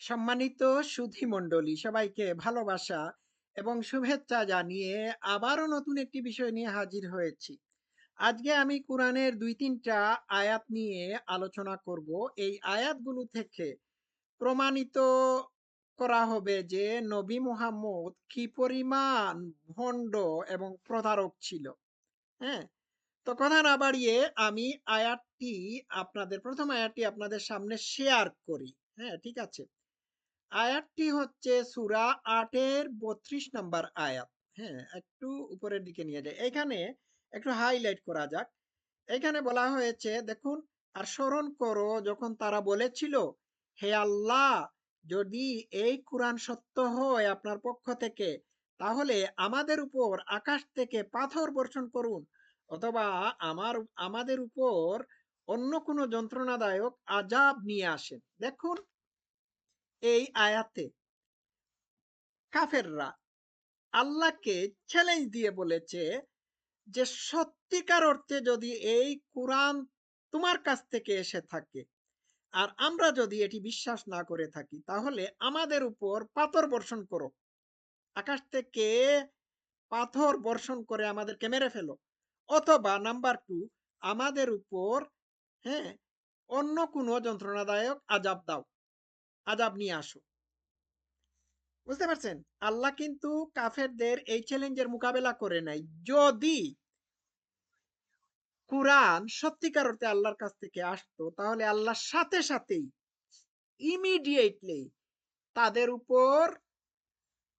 সম্মানিত সুধী মণ্ডলী সবাইকে ভালোবাসা এবং শুভেচ্ছা জানিয়ে আবারও নতুন একটি বিষয় নিয়ে হাজির হয়েছি। আজকে আমি কোরআনের দুই তিনটা আয়াত নিয়ে আলোচনা করব। এই আয়াতগুলো থেকে প্রমাণিত করা হবে যে নবী মুহাম্মদ কি পরিমাণ ভণ্ড এবং প্রতারক ছিল। হ্যাঁ? তো কথা না বাড়িয়ে আমি আয়াতটি, আপনাদের, প্রথম আয়াতটি আপনাদের সামনে শেয়ার করি। হ্যাঁ ঠিক আছে? আয়াতটি হচ্ছে সুরা আটের বত্রিশ নাম্বার আয়াত। হ্যাঁ একটু উপরের দিকে নিয়ে যায় এখানে একটু হাইলাইট করা যাক। এখানে বলা হয়েছে, দেখুন, আর স্মরণ করো যখন তারা বলেছিল, হে আল্লাহ, যদি এই কোরআন সত্য হয় আপনার পক্ষ থেকে, তাহলে আমাদের উপর আকাশ থেকে পাথর বর্ষণ করুন, অথবা আমার, আমাদের উপর অন্য কোনো যন্ত্রণাদায়ক আজাব নিয়ে আসেন দেখুন এই আয়াতে। কাফেররা আল্লাহকে চ্যালেঞ্জ দিয়ে বলেছে যে, সত্যিকার অর্থে যদি এই কোরআন তোমার কাছ থেকে এসে থাকে আর আমরা যদি এটি বিশ্বাস না করে থাকি, তাহলে আমাদের উপর পাথর বর্ষণ করো। আকাশ থেকে পাথর বর্ষণ করে আমাদেরকে মেরে ফেলো। অথবা নাম্বার টু, আমাদের উপর হ্যাঁ অন্য কোনো যন্ত্রণাদায়ক আজাব দাও। আজাব নিয়ে আসো। বুঝতে পারছেন? আল্লাহ কিন্তু কাফেরদের এই চ্যালেঞ্জের মোকাবেলা করে নাই। যদি কোরআন সত্যিকার অর্থে আল্লাহর কাছ থেকে আসতো, তাহলে আল্লাহর সাথে সাথেই ইমিডিয়েটলি তাদের উপর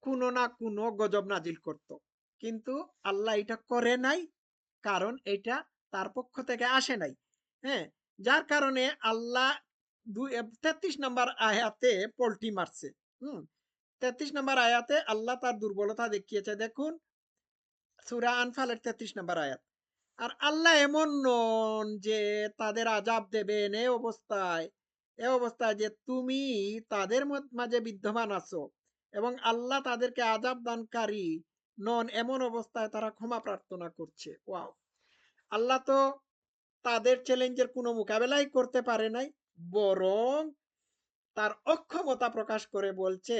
কোনো না কোনো গজব নাজিল করত। কিন্তু আল্লাহ এটা করে নাই, কারণ এটা তার পক্ষ থেকে আসে নাই। হ্যাঁ যার কারণে আল্লাহ তেত্রিশ নম্বর আয়াতে পোল্টি মারছে, হুম? তেত্রিশ নম্বর আয়াতে আল্লাহ তার দুর্বলতা দেখিয়েছে, দেখুন। সুরা আনফালের তেত্রিশ নম্বর আয়াত। আর আল্লাহ এমন নন যে তাদের আজাব দেবেন এ অবস্থায় এ অবস্থায় যে তুমি তাদের মাঝে বিদ্যমান আছো এবং আল্লাহ তাদেরকে আজাব দানকারী নন, এমন অবস্থায় তারা ক্ষমা প্রার্থনা করছে। ওয়াও! আল্লাহ তো তাদের চ্যালেঞ্জের কোনো মোকাবেলাই করতে পারে নাই। বরং তার অক্ষমতা প্রকাশ করে বলছে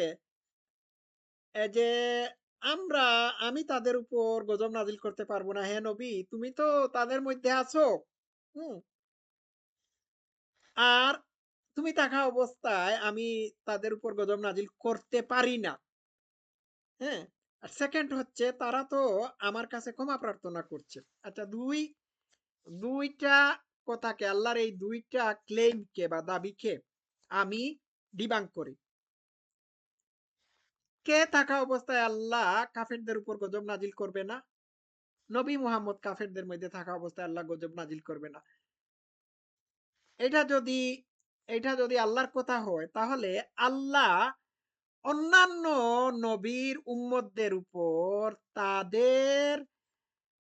যে আমরা, আমি তাদের উপর গজব নাজিল করতে পারব না। হে নবী, তুমি তো তাদের মধ্যে আছো। হুম। আর তুমি থাকা অবস্থায় আমি তাদের উপর গজব নাজিল করতে পারি না। হ্যাঁ? আর সেকেন্ড হচ্ছে, তারা তো আমার কাছে ক্ষমা প্রার্থনা করছে। আচ্ছা দুই, দুইটা কথাকে আল্লাহর এই দুইটা ক্লেমকে বা দাবিকে আমি ডিবাঙ্ক করি। কে থাকা অবস্থায় আল্লাহ কাফেরদের উপর গজব নাজিল করবে না? নবী মুহাম্মদ কাফেরদের মধ্যে থাকা অবস্থায় আল্লাহ গজব নাজিল করবে না। এটা যদি এটা যদি আল্লাহর কথা হয়, তাহলে আল্লাহ অন্যান্য নবীর উম্মতদের উপর তাদের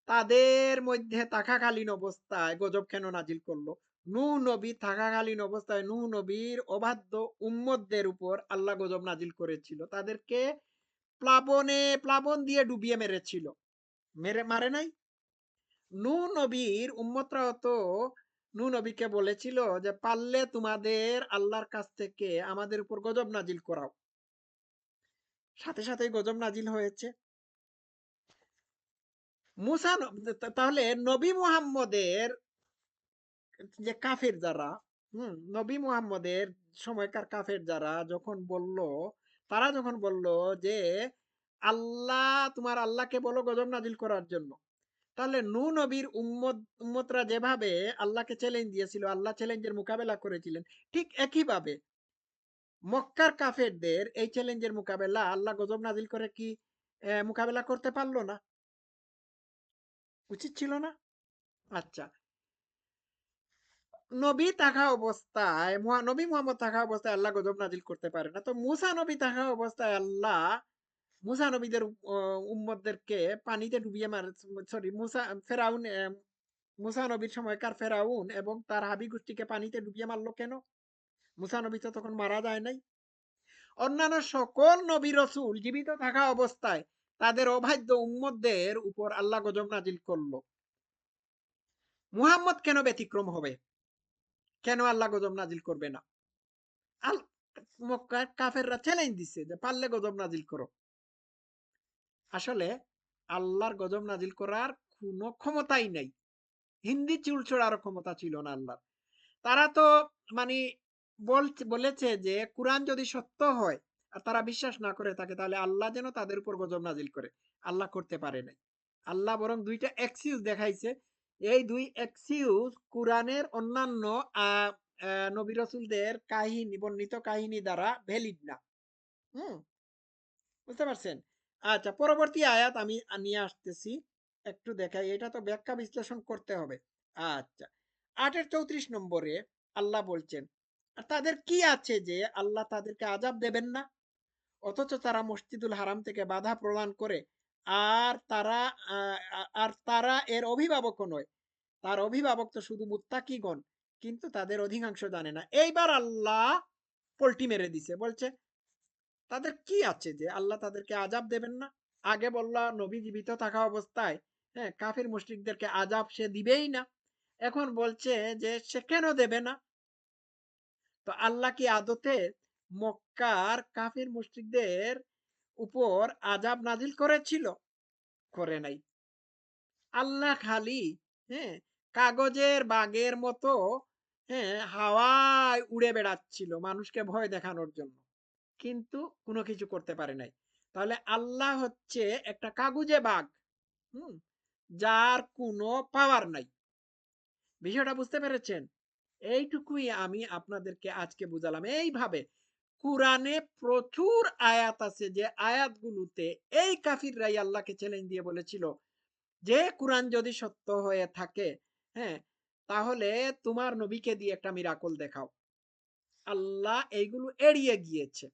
তাদের মধ্যে থাকাকালীন অবস্থায় গজব কেন নাজিল করল? নু নবী থাকাকালীন অবস্থায় নু নবীর অবাধ্য উম্মতদের উপর আল্লাহ গজব নাজিল করেছিল। তাদেরকে প্লাবনে, প্লাবন দিয়ে ডুবিয়ে মেরেছিল। মেরে, মারে নাই? নু নবীর উম্মতরাও তো নু নবীকে বলেছিল যে, পারলে তোমাদের আল্লাহর কাছ থেকে আমাদের উপর গজব নাজিল করাও। সাথে সাথে গজব নাজিল হয়েছে। মুসা তাহলে নবী মুহাম্মদের যে কাফের যারা, হুম, নবী মুহাম্মদের সময়কার কাফের যারা যখন বলল, তারা যখন বলল যে, আল্লাহ, তোমার আল্লাহকে বলো গজব নাজিল করার জন্য। তাহলে নু নবীর উম্মত, উম্মতরা যেভাবে আল্লাহকে চ্যালেঞ্জ দিয়েছিল, আল্লাহ চ্যালেঞ্জের মোকাবেলা করেছিলেন, ঠিক একইভাবে মক্কার কাফেরদের এই চ্যালেঞ্জের মোকাবেলা আল্লাহ গজব নাজিল করে কি মোকাবেলা করতে পারল না? উচিত ছিল না? আচ্ছা। নবী থাকা অবস্থায় নবী মোহাম্মদ থাকা অবস্থায় আল্লাহ গজব নাজিল করতে পারে না। তো মুসা নবী থাকা অবস্থায় আল্লাহ মুসা নবীদের উম্মদদেরকে পানিতে ডুবিয়ে মার, সরি, মুসা, ফেরাউন মুসা নবীর সময়কার ফেরাউন এবং তার হাবি গোষ্ঠীকে পানিতে ডুবিয়ে মারলো কেন? মুসা নবী তো তখন মারা যায় নাই। অন্যান্য সকল নবী রসুল জীবিত থাকা অবস্থায় তাদের অবাধ্য উম্মদদের উপর আল্লাহ গজব নাজিল করল। মুহাম্মদ কেন ব্যতিক্রম হবে? কেন আল্লাহ গজব নাজিল করবে না? মক্কার কাফেররা চ্যালেঞ্জ দিছে যে পারলে গজব নাজিল করো। আসলে আল্লাহর গজব নাজিল করার কোনো ক্ষমতাই নাই। হিন্দি চুল ছোড়ারও ক্ষমতা ছিল না আল্লাহর। তারা তো মানে বলছে বলেছে যে কোরআন যদি সত্য হয় তারা বিশ্বাস না করে থাকে, তাহলে আল্লাহ যেন তাদের উপর গজব নাজিল করে। আল্লাহ করতে পারে নাই। আল্লাহ বরং দুইটা এক্সিউজ দেখাইছে। এই দুই এক্সিউজ কোরআনের অন্যান্য নবী রসুলদের কাহিনী, বর্ণিত কাহিনী দ্বারা ভ্যালিড না। হুম? বুঝতে পারছেন? আচ্ছা পরবর্তী আয়াত আমি নিয়ে আসতেছি। একটু দেখাই, এটা তো ব্যাখ্যা বিশ্লেষণ করতে হবে। আচ্ছা আটের চৌত্রিশ নম্বরে আল্লাহ বলছেন, আর তাদের কি আছে যে আল্লাহ তাদেরকে আজাব দেবেন না? অথচ তারা মসজিদুল হারাম থেকে বাধা প্রদান করে। আর তারা আর তারা এর অভিভাবকও নয়। তার অভিভাবক তো শুধু মুত্তাকিগণ, কিন্তু তাদের অধিকাংশ জানে না। এইবার আল্লাহ পল্টি মেরে দিছে। বলছে, তাদের কি আছে যে আল্লাহ তাদেরকে আজাব দেবেন না? আগে বললা, নবী জীবিত থাকা অবস্থায় হ্যাঁ কাফির মুশরিকদেরকে আজাব সে দিবেই না। এখন বলছে যে সে কেন দেবে না? তো আল্লাহ কি আদতে মক্কার কাফির মুশরিকদের উপর আজাব নাজিল করেছিল। করে নাই। আল্লাহ খালি হ্যাঁ কাগজের বাগের মতো হ্যাঁ হাওয়ায় উড়ে বেড়াচ্ছিল মানুষকে ভয় দেখানোর জন্য। কিন্তু কোনো কিছু করতে পারে নাই। তাহলে আল্লাহ হচ্ছে একটা কাগজে বাঘ, হুম, যার কোনো পাওয়ার নাই। বিষয়টা বুঝতে পেরেছেন? এইটুকুই আমি আপনাদেরকে আজকে বুঝালাম। এইভাবে কোরআনে প্রচুর আয়াত আছে যে আয়াতগুলোতে এই কাফিররাই আল্লাহকে চ্যালেঞ্জ দিয়ে বলেছিল যে কোরআন যদি সত্য হয়ে থাকে হ্যাঁ তাহলে তোমার নবীকে দিয়ে একটা মিরাকল দেখাও। আল্লাহ এইগুলো এড়িয়ে গিয়েছে।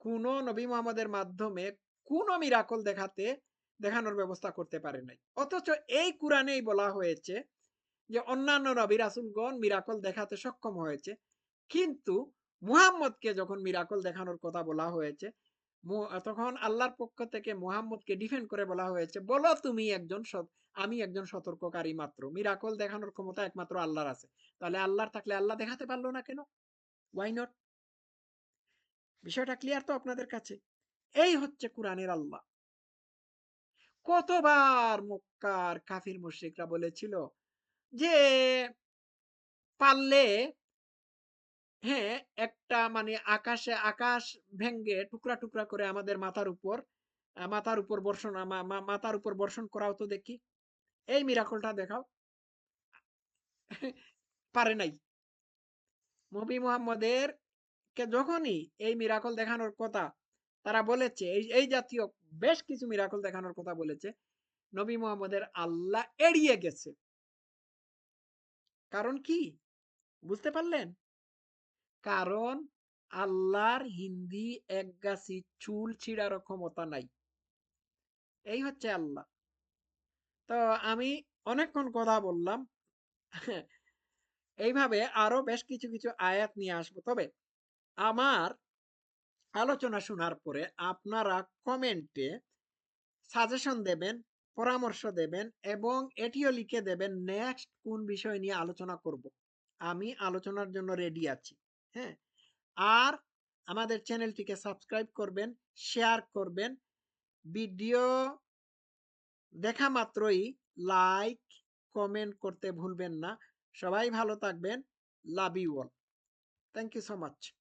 কোন নবী মোহাম্মদের মাধ্যমে কোন মিরাকল দেখাতে, দেখানোর ব্যবস্থা করতে পারে নাই। অথচ এই কোরআনেই বলা হয়েছে যে অন্যান্য নবী রাসুলগণ মিরাকল দেখাতে সক্ষম হয়েছে। কিন্তু মুহাম্মদকে যখন মিরাকল দেখানোর কথা বলা হয়েছে তখন আল্লাহর পক্ষ থেকে মুহাম্মদকে ডিফেন্ড করে বলা হয়েছে, বলো তুমি একজন আমি একজন সতর্ককারী মাত্র। মিরাকল দেখানোর ক্ষমতা একমাত্র আল্লাহর আছে। তাহলে আল্লাহর থাকলে আল্লাহ দেখাতে পারল না কেন? ওয়াই নট বিষয়টা ক্লিয়ার তো আপনাদের কাছে? এই হচ্ছে কোরআনের আল্লাহ। কতবার মক্কার কাফির মুশরিকরা বলেছিল যে, পারলে হ্যাঁ একটা মানে আকাশে আকাশ ভেঙ্গে টুকরা টুকরা করে আমাদের মাথার উপর মাথার উপর বর্ষণ মাথার উপর বর্ষণ করাও তো দেখি। এই মিরাকলটা দেখাও। পারে নাই। নবী মুহাম্মদের কে যখনই এই মিরাকল দেখানোর কথা তারা বলেছে, এই এই জাতীয় বেশ কিছু মিরাকল দেখানোর কথা বলেছে, নবী মোহাম্মদের আল্লাহ এড়িয়ে গেছে। কারণ কি? বুঝতে পারলেন? কারণ আল্লাহর হিন্দি এক গাছি চুল ছিঁড়ার ক্ষমতা নাই। এই হচ্ছে আল্লাহ। তো আমি অনেকক্ষণ কথা বললাম। এইভাবে আরও বেশ কিছু কিছু আয়াত নিয়ে আসব। তবে আমার আলোচনা শোনার পরে আপনারা কমেন্টে সাজেশন দেবেন, পরামর্শ দেবেন এবং এটিও লিখে দেবেন, নেক্সট কোন বিষয় নিয়ে আলোচনা করব। আমি আলোচনার জন্য রেডি আছি। হ্যাঁ? আর আমাদের চ্যানেলটিকে সাবস্ক্রাইব করবেন, শেয়ার করবেন। ভিডিও দেখা মাত্রই লাইক, কমেন্ট করতে ভুলবেন না। সবাই ভালো থাকবেন। Love you all. Thank you so much.